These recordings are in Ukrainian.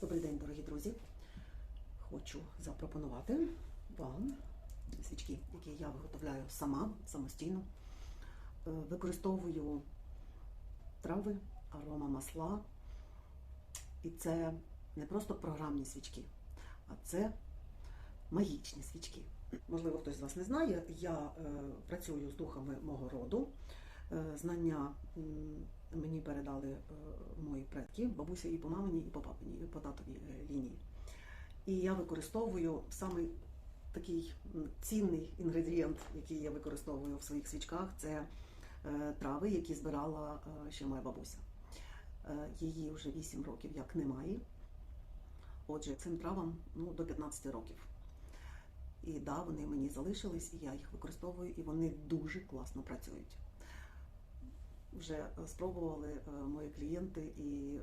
Добрий день, дорогі друзі. Хочу запропонувати вам свічки, які я виготовляю сама, самостійно. Е, Використовую трави, арома масла. І це не просто програмні свічки, а це магічні свічки. Можливо, хтось з вас не знає, я е, працюю з духами мого роду. Е, знання мені передали е, мої предки, бабуся і по маминій, і по папиній, і по татовій е, лінії. І я використовую самий такий цінний інгредієнт, який я використовую в своїх свічках, це е, трави, які збирала ще моя бабуся. Її вже 8 років як немає. Отже, цим травам ну, до 15 років. І да, вони мені залишились, і я їх використовую, і вони дуже класно працюють. Вже е, спробували е, мої клієнти і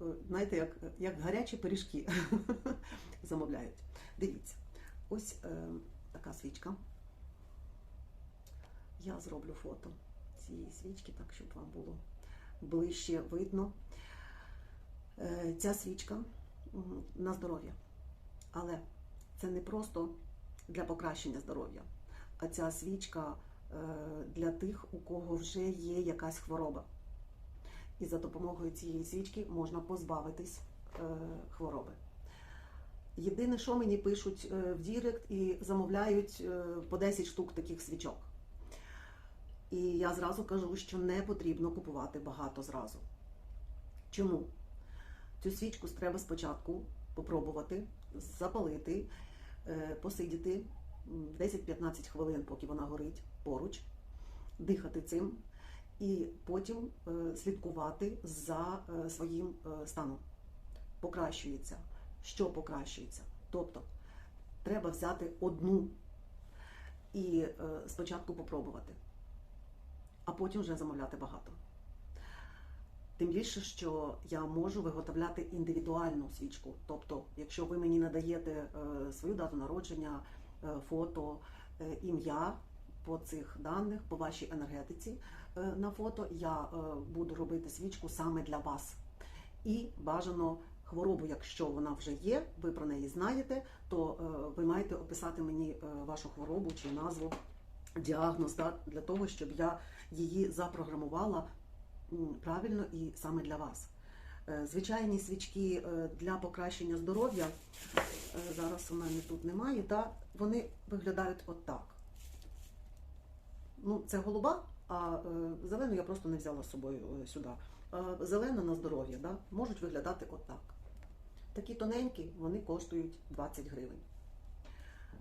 е, знаєте, як, як гарячі пиріжки замовляють. Дивіться, ось е, така свічка. Я зроблю фото цієї свічки, так щоб вам було ближче видно. Е, Ця свічка на здоров'я. Але це не просто для покращення здоров'я, а ця свічка для тих, у кого вже є якась хвороба. І за допомогою цієї свічки можна позбавитись е, хвороби. Єдине, що мені пишуть е, в Дірект і замовляють е, по 10 штук таких свічок. І я зразу кажу, що не потрібно купувати багато зразу. Чому? Цю свічку треба спочатку попробувати, запалити, е, посидіти 10-15 хвилин, поки вона горить поруч, дихати цим, і потім е, слідкувати за е, своїм е, станом. Покращується. Що покращується? Тобто треба взяти одну і спочатку попробувати, а потім вже замовляти багато. Тим більше, що я можу виготовляти індивідуальну свічку. Тобто, якщо ви мені надаєте свою дату народження, фото, ім'я по цих даних, по вашій енергетиці е, на фото, я е, буду робити свічку саме для вас. І бажано хворобу, якщо вона вже є, ви про неї знаєте, то е, ви маєте описати мені вашу хворобу чи назву, діагноз, для того, щоб я її запрограмувала правильно і саме для вас. Звичайні свічки для покращення здоров'я, зараз у мене тут немає, та вони виглядають отак. Ну, це голуба, а е, зелену я просто не взяла з собою е, сюди. Зелена на здоров'я да, можуть виглядати отак. Такі тоненькі, вони коштують 20 гривень.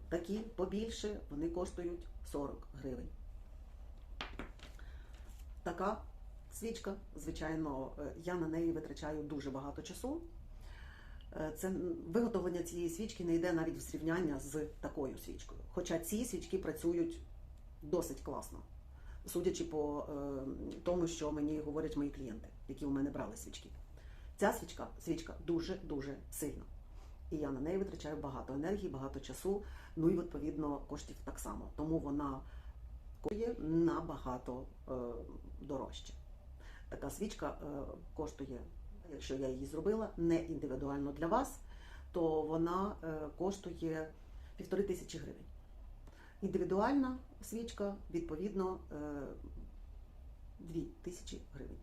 Такі побільше, вони коштують 40 гривень. Така свічка, звичайно, е, я на неї витрачаю дуже багато часу. Це виготовлення цієї свічки не йде навіть в зрівняння з такою свічкою. Хоча ці свічки працюють досить класно, судячи по е, тому, що мені говорять мої клієнти, які у мене брали свічки. Ця свічка, свічка дуже-дуже сильна. І я на неї витрачаю багато енергії, багато часу, ну і відповідно коштів так само. Тому вона коштує набагато е, дорожче. Така свічка е, коштує, якщо я її зробила не індивідуально для вас, то вона е, коштує півтори тисячі гривень. Індивідуальна свічка, відповідно, е, дві тисячі гривень.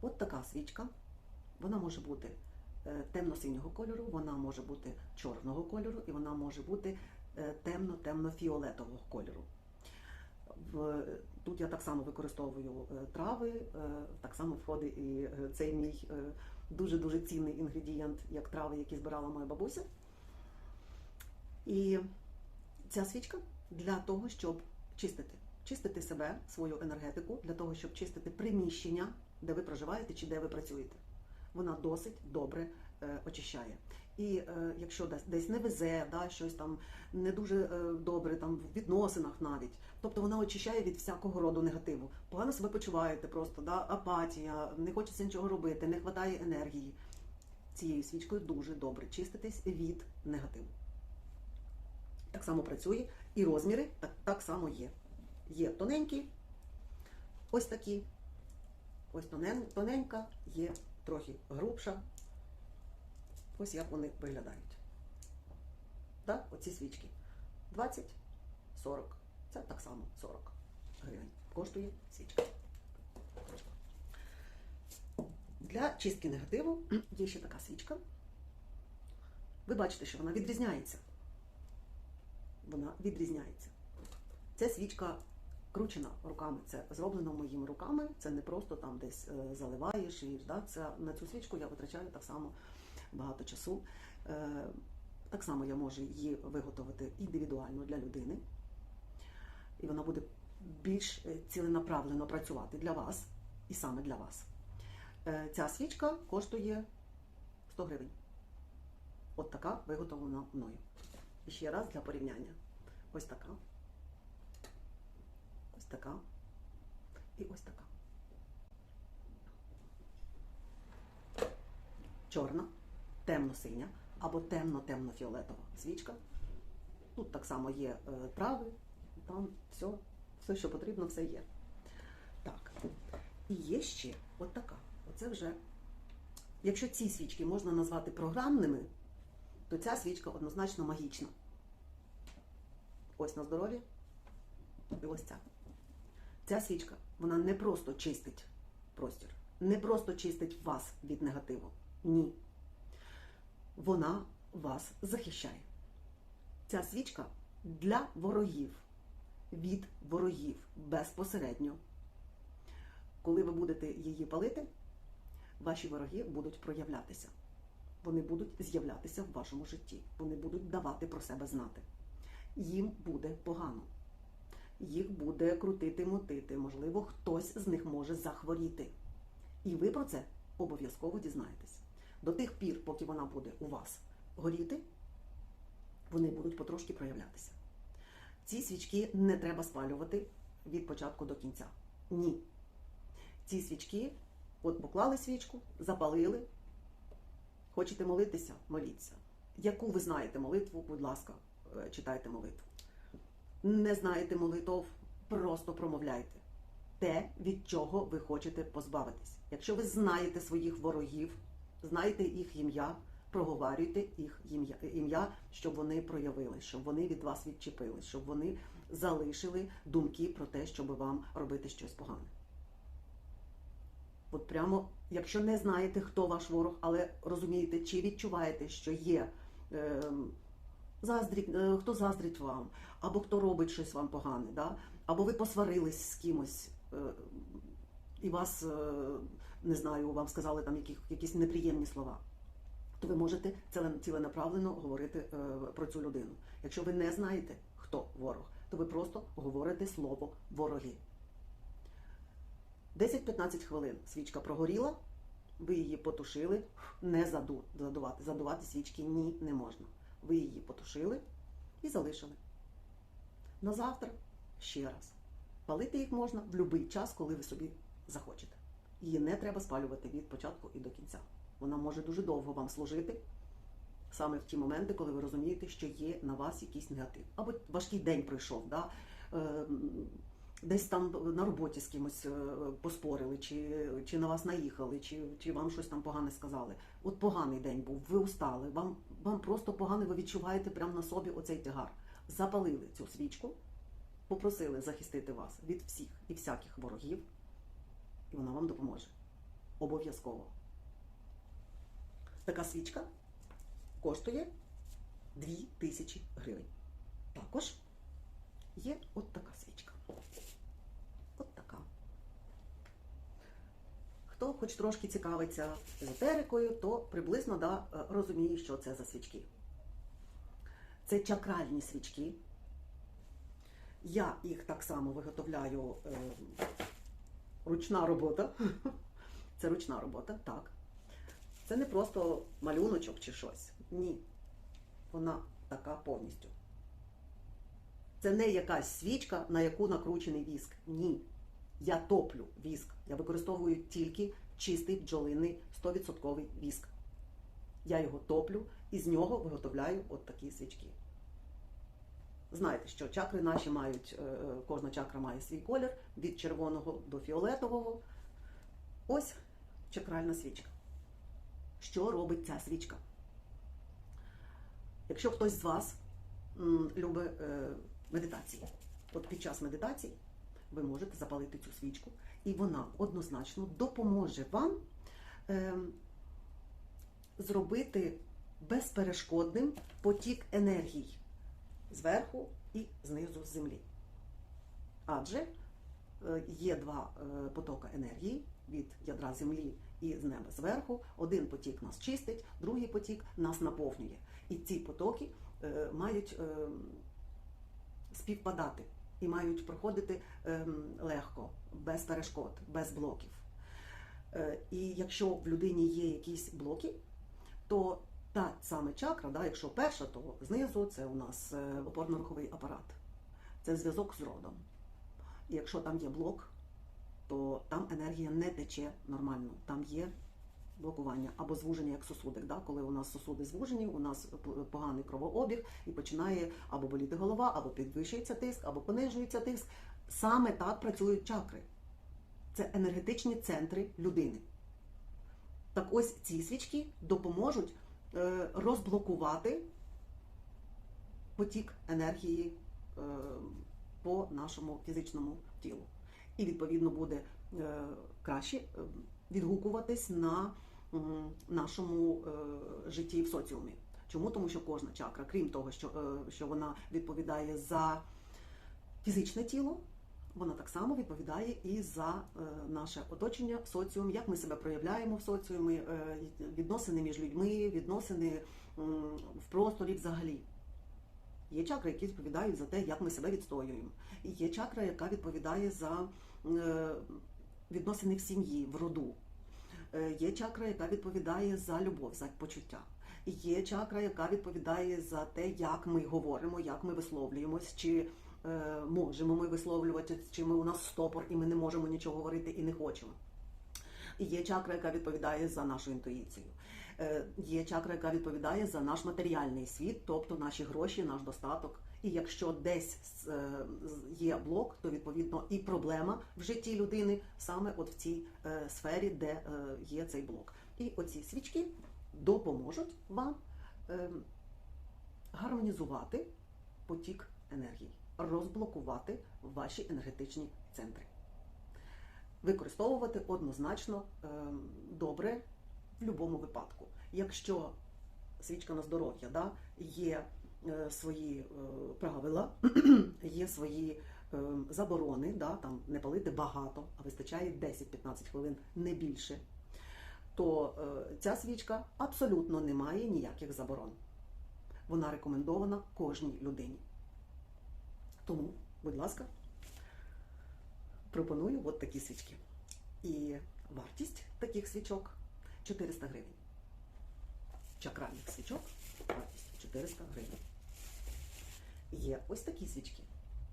От така свічка. Вона може бути е, темно-синього кольору, вона може бути чорного кольору і вона може бути е, темно-темно-фіолетового кольору. Тут я так само використовую е, трави, е, так само входить і е, цей мій е, дуже-дуже цінний інгредієнт, як трави, які збирала моя бабуся. І ця свічка для того, щоб чистити. Чистити себе, свою енергетику, для того, щоб чистити приміщення, де ви проживаєте чи де ви працюєте. Вона досить добре е, очищає. І е, якщо десь, десь не везе, да, щось там не дуже е, добре, там в відносинах навіть, тобто вона очищає від всякого роду негативу. Погано себе почуваєте просто, да, апатія, не хочеться нічого робити, не вистачає енергії. Цією свічкою дуже добре чиститись від негативу. Так само працює, і розміри так, так само є. Є тоненькі, ось такі, ось тонен- тоненька, є трохи грубша. Ось як вони виглядають. Так, оці свічки. 20, 40. Це так само 40 гривень. Коштує свічка. Для чистки негативу є ще така свічка. Ви бачите, що вона відрізняється. Вона відрізняється. Ця свічка кручена руками. Це зроблено моїми руками. Це не просто там десь е, заливаєш і да, це, на цю свічку я витрачаю так само багато часу. Е, так само я можу її виготовити індивідуально для людини. І вона буде більш е, ціленаправлено працювати для вас і саме для вас. Ця свічка коштує 100 гривень. От така виготовлена мною. Ще раз для порівняння. Ось така. Ось така. І ось така. Чорна, темно-синя або темно-темно-фіолетова свічка. Тут так само є е, трави, там все, все, що потрібно, все є. Так. І є ще от така. Оце вже. Якщо ці свічки можна назвати програмними, то ця свічка однозначно магічна. Ось на здоров'я. І ось ця. Ця свічка, вона не просто чистить простір, не просто чистить вас від негативу. Ні. Вона вас захищає. Ця свічка для ворогів, від ворогів безпосередньо. Коли ви будете її палити, ваші вороги будуть проявлятися. Вони будуть з'являтися в вашому житті. Вони будуть давати про себе знати. Їм буде погано. Їх буде крутити, мотити. Можливо, хтось з них може захворіти. І ви про це обов'язково дізнаєтесь. До тих пір, поки вона буде у вас горіти, вони будуть потрошки проявлятися. Ці свічки не треба спалювати від початку до кінця. Ні. Ці свічки, от поклали свічку, запалили. Хочете молитися? Моліться. Яку ви знаєте молитву, будь ласка, е, читайте молитву. Не знаєте молитов, просто промовляйте те, від чого ви хочете позбавитись. Якщо ви знаєте своїх ворогів, знаєте їх ім'я, проговорюйте їх ім'я, щоб вони проявили, щоб вони від вас відчепились, щоб вони залишили думки про те, щоб вам робити щось погане. От прямо, якщо не знаєте, хто ваш ворог, але розумієте, чи відчуваєте, що є е, заздріть, е, хто заздрить вам, або хто робить щось вам погане, да? або ви посварились з кимось, е, і вас, е, не знаю, вам сказали там яких, якісь неприємні слова, то ви можете ціле- ціленаправленно говорити е, про цю людину. Якщо ви не знаєте, хто ворог, то ви просто говорите слово вороги. 10-15 хвилин свічка прогоріла, ви її потушили, не заду, задувати. Задувати свічки ні, не можна. Ви її потушили і залишили. На завтра ще раз. Палити їх можна в будь-який час, коли ви собі захочете. Її не треба спалювати від початку і до кінця. Вона може дуже довго вам служити, саме в ті моменти, коли ви розумієте, що є на вас якийсь негатив. Або важкий день пройшов, да? Десь там на роботі з кимось е, поспорили, чи, чи на вас наїхали, чи, чи вам щось там погане сказали. От поганий день був, ви устали, вам, вам просто погано, ви відчуваєте прямо на собі оцей тягар. Запалили цю свічку, попросили захистити вас від всіх і всяких ворогів, і вона вам допоможе. Обов'язково. Така свічка коштує 2000 гривень. Також є от така свічка. От така. Хто хоч трошки цікавиться езотерикою, то приблизно да, е, розуміє, що це за свічки. Це чакральні свічки. Я їх так само виготовляю е, ручна робота. Це ручна робота, так. Це не просто малюночок чи щось. Ні. Вона така повністю. Це не якась свічка, на яку накручений віск. Ні. Я топлю віск. Я використовую тільки чистий бджолиний 100% віск. Я його топлю і з нього виготовляю от такі свічки. Знаєте, що чакри наші мають, е, кожна чакра має свій колір від червоного до фіолетового. Ось чакральна свічка. Що робить ця свічка? Якщо хтось з вас любить е, медитації, от під час медитації ви можете запалити цю свічку, і вона однозначно допоможе вам е, зробити безперешкодним потік енергій зверху і знизу з землі. Адже е, є два е, потоки енергії від ядра землі і з неба зверху. Один потік нас чистить, другий потік нас наповнює. І ці потоки е, мають е, співпадати і мають проходити е, легко, без перешкод, без блоків. Е, І якщо в людині є якісь блоки, то та саме чакра, да, якщо перша, то знизу це у нас е, опорно-руховий апарат. Це зв'язок з родом. І якщо там є блок, то там енергія не тече нормально. Там є блокування або звуження як сосудик. Да? Коли у нас сосуди звужені, у нас поганий кровообіг і починає або боліти голова, або підвищується тиск, або понижується тиск. Саме так працюють чакри. Це енергетичні центри людини. Так ось ці свічки допоможуть е, розблокувати потік енергії е, по нашому фізичному тілу. І відповідно буде е, краще е, відгукуватись на нашому е, житті в соціумі. Чому? Тому що кожна чакра, крім того, що, е, що вона відповідає за фізичне тіло, вона так само відповідає і за е, наше оточення, соціум, як ми себе проявляємо в соціумі, відносини між людьми, відносини в просторі взагалі. Є чакри, які відповідають за те, як ми себе відстоюємо. І є чакра, яка відповідає за відносини в сім'ї, в роду. Е, Є чакра, яка відповідає за любов, за почуття. Є чакра, яка відповідає за те, як ми говоримо, як ми висловлюємось, чи е, можемо ми висловлювати, чи ми у нас стопор, і ми не можемо нічого говорити і не хочемо. Є чакра, яка відповідає за нашу інтуїцію. Е, Є чакра, яка відповідає за наш матеріальний світ, тобто наші гроші, наш достаток. І якщо десь е, є блок, то відповідно і проблема в житті людини саме от в цій е, сфері, де е, є цей блок. І оці свічки допоможуть вам гармонізувати потік енергії, розблокувати ваші енергетичні центри. Використовувати однозначно добре в будь-якому випадку. Якщо свічка на здоров'я, да, є свої е, правила, є свої е, заборони, да, там не палити багато, а вистачає 10-15 хвилин, не більше, то е, ця свічка абсолютно не має ніяких заборон. Вона рекомендована кожній людині. Тому, будь ласка, пропоную от такі свічки. І вартість таких свічок 400 гривень. Чакральних свічок вартість 400 гривень. Є ось такі свічки.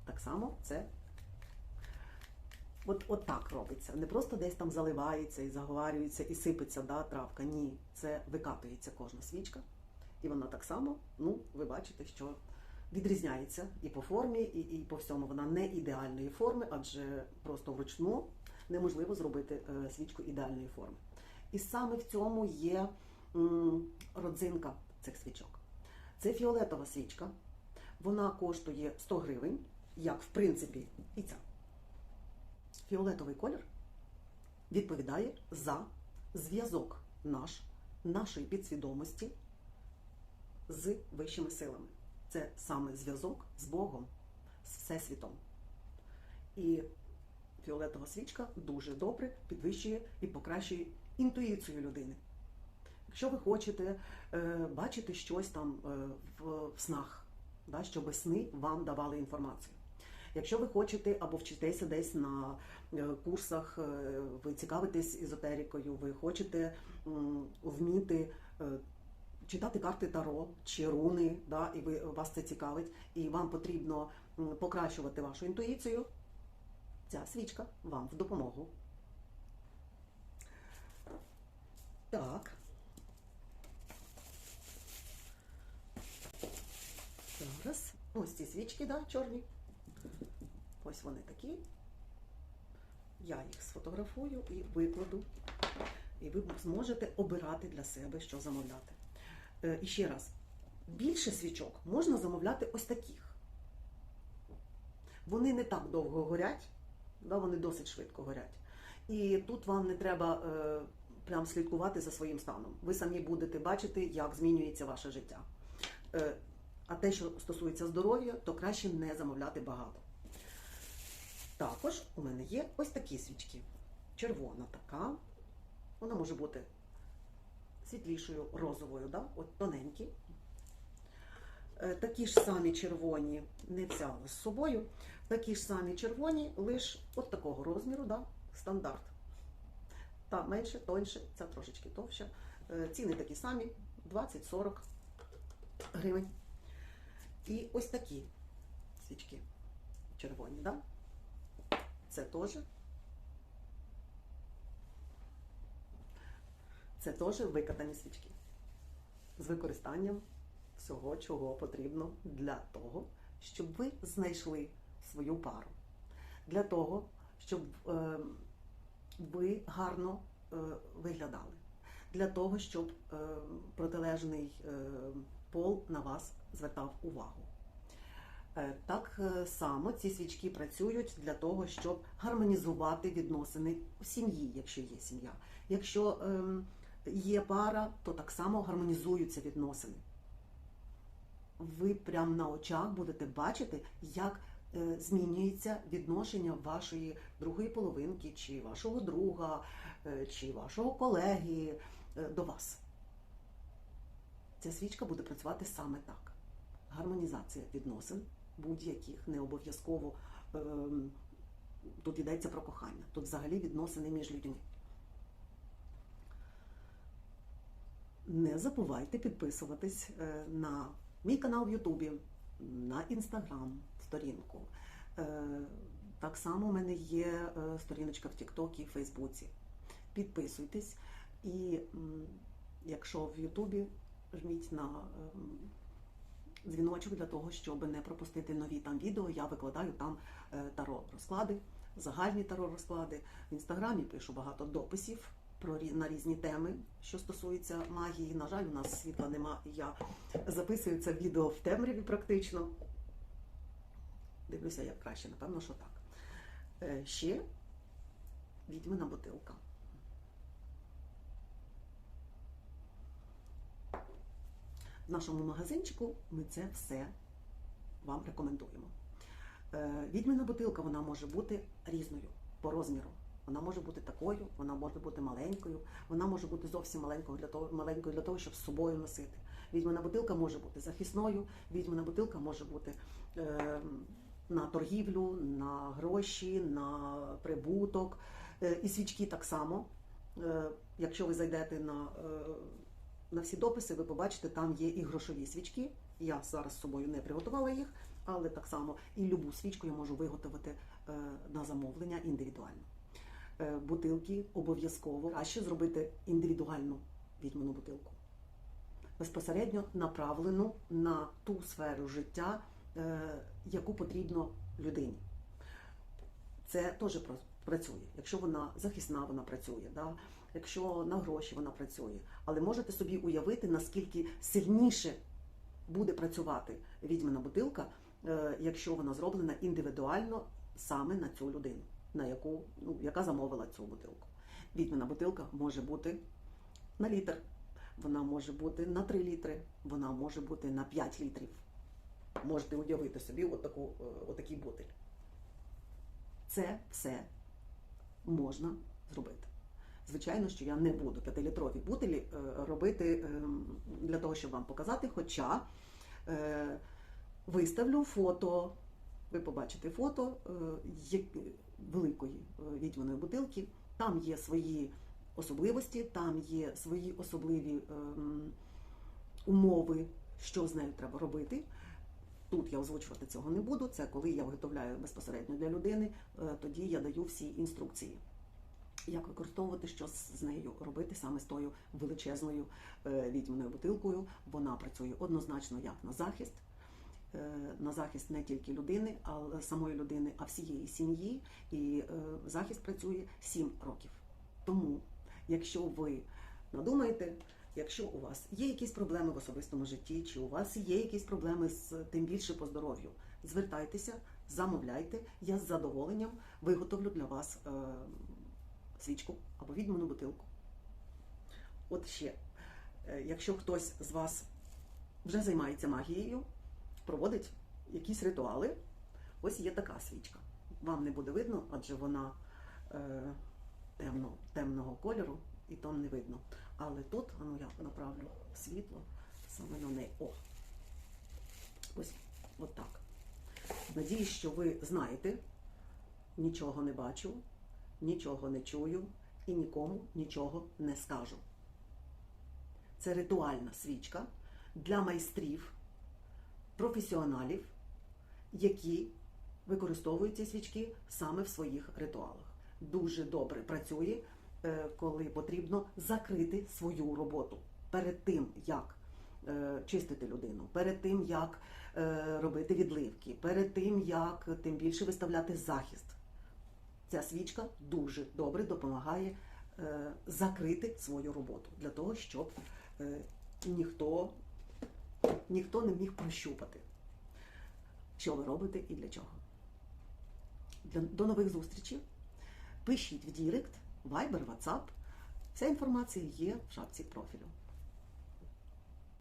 Так само це от, от так робиться. Не просто десь там заливається і заговарюється і сипеться да, травка. Ні, це викатується кожна свічка. І вона так само, ну, ви бачите, що відрізняється і по формі, і, і по всьому. Вона не ідеальної форми, адже просто вручну неможливо зробити е, свічку ідеальної форми. І саме в цьому є родзинка цих свічок. Це фіолетова свічка. Вона коштує 100 гривень, як в принципі і ця. Фіолетовий колір відповідає за зв'язок наш, нашої підсвідомості з вищими силами. Це саме зв'язок з Богом, з Всесвітом. І фіолетова свічка дуже добре підвищує і покращує інтуїцію людини. Якщо ви хочете е, бачити щось там е, в, в снах, да, щоб сни вам давали інформацію. Якщо ви хочете або вчитеся десь на е, курсах, е, ви цікавитесь езотерикою, ви хочете вміти е, читати карти Таро чи руни, да, і ви, вас це цікавить, і вам потрібно покращувати вашу інтуїцію, ця свічка вам в допомогу. Так. Зараз. Ось ці свічки, да, чорні. Ось вони такі. Я їх сфотографую і викладу, і ви зможете обирати для себе, що замовляти. Е, І ще раз, більше свічок можна замовляти ось таких. Вони не так довго горять, да, вони досить швидко горять. І тут вам не треба е, прям слідкувати за своїм станом. Ви самі будете бачити, як змінюється ваше життя. Е, а те, що стосується здоров'я, то краще не замовляти багато. Також у мене є ось такі свічки. Червона така. Вона може бути світлішою, розовою, да? от тоненькі. Е, Такі ж самі червоні, не взяла з собою. Такі ж самі червоні, лише от такого розміру, да? стандарт. Та менше, тоньше, ця трошечки товща. Е, Ціни такі самі: 20-40 гривень. І ось такі свічки червоні, да? Це теж. Це теж викатані свічки з використанням всього, чого потрібно для того, щоб ви знайшли свою пару. Для того, щоб е, ви гарно е, виглядали. Для того, щоб е, протилежний е, пол на вас звертав увагу. Е, Так е, само ці свічки працюють для того, щоб гармонізувати відносини в сім'ї, якщо є сім'я. Якщо ем, є пара, то так само гармонізуються відносини. Ви прямо на очах будете бачити, як е, змінюється відношення вашої другої половинки, чи вашого друга, чи вашого колеги до вас. Ця свічка буде працювати саме так. Гармонізація відносин будь-яких, не обов'язково ем, тут йдеться про кохання, тут взагалі відносини між людьми. Не забувайте підписуватись е, на мій канал в Ютубі, на інстаграм сторінку. Е, Так само у мене є е, сторіночка в Тіктокі і Фейсбуці. Підписуйтесь, і якщо в Ютубі жміть на ем, дзвіночок для того, щоб не пропустити нові там відео. Я викладаю там е, таро розклади, загальні таро розклади. В інстаграмі пишу багато дописів про на різні теми, що стосуються магії. На жаль, у нас світла нема, я записую це відео в темряві практично. Дивлюся, як краще, напевно, що так. Е, Ще відьмина бутилка. В нашому магазинчику ми це все вам рекомендуємо. Е, Відьмина бутилка вона може бути різною по розміру. Вона може бути такою, вона може бути маленькою, вона може бути зовсім маленькою для того, маленькою для того, щоб з собою носити. Відьмина бутилка може бути захисною, відьмина бутилка може бути е, на торгівлю, на гроші, на прибуток. Е, і свічки так само. Е, якщо ви зайдете на, е, на всі дописи, ви побачите, там є і грошові свічки. Я зараз з собою не приготувала їх, але так само і любу свічку я можу виготовити е, на замовлення індивідуально. Е, Бутилки обов'язково краще зробити індивідуальну відьману бутилку. Безпосередньо направлену на ту сферу життя, е, яку потрібно людині. Це теж працює. Якщо вона захисна, вона працює. Да? Якщо на гроші вона працює. Але можете собі уявити, наскільки сильніше буде працювати відьмина бутилка, е, якщо вона зроблена індивідуально саме на цю людину, на яку, ну, яка замовила цю бутилку. Відьмина бутилка може бути на літр, вона може бути на 3 літри, вона може бути на 5 літрів. Можете уявити собі отаку, е, отакий бутиль. Це все можна зробити. Звичайно, що я не буду 5-літрові бутилі е, робити ем, для того, щоб вам показати, хоча е, виставлю фото, ви побачите фото е, великої е, відьманої бутилки. Там є свої особливості, там є свої особливі ем, умови, що з нею треба робити. Тут я озвучувати цього не буду. Це коли я виготовляю безпосередньо для людини, е, тоді я даю всі інструкції. Як використовувати, що з нею робити саме з тою величезною е, відьманою бутилкою. Вона працює однозначно як на захист, е, на захист не тільки людини, але самої людини, а всієї сім'ї. І е, захист працює 7 років. Тому, якщо ви надумаєте, якщо у вас є якісь проблеми в особистому житті, чи у вас є якісь проблеми з тим більше по здоров'ю, звертайтеся, замовляйте. Я з задоволенням виготовлю для вас свічку або відьману бутилку. От ще, е, якщо хтось з вас вже займається магією, проводить якісь ритуали, ось є така свічка. Вам не буде видно, адже вона е, темно, темного кольору, і там не видно. Але тут, ну я направлю світло саме на неї. О! Ось от так. Надіюсь, що ви знаєте, нічого не бачу, нічого не чую і нікому нічого не скажу. Це ритуальна свічка для майстрів, професіоналів, які використовують ці свічки саме в своїх ритуалах. Дуже добре працює, е, коли потрібно закрити свою роботу перед тим, як е, чистити людину, перед тим, як е, робити відливки, перед тим, як тим більше виставляти захист. Ця свічка дуже добре допомагає е, закрити свою роботу для того, щоб е, ніхто, ніхто не міг прощупати, що ви робите і для чого. До нових зустрічей. Пишіть в Дірект, Viber, WhatsApp. Вся інформація є в шапці профілю.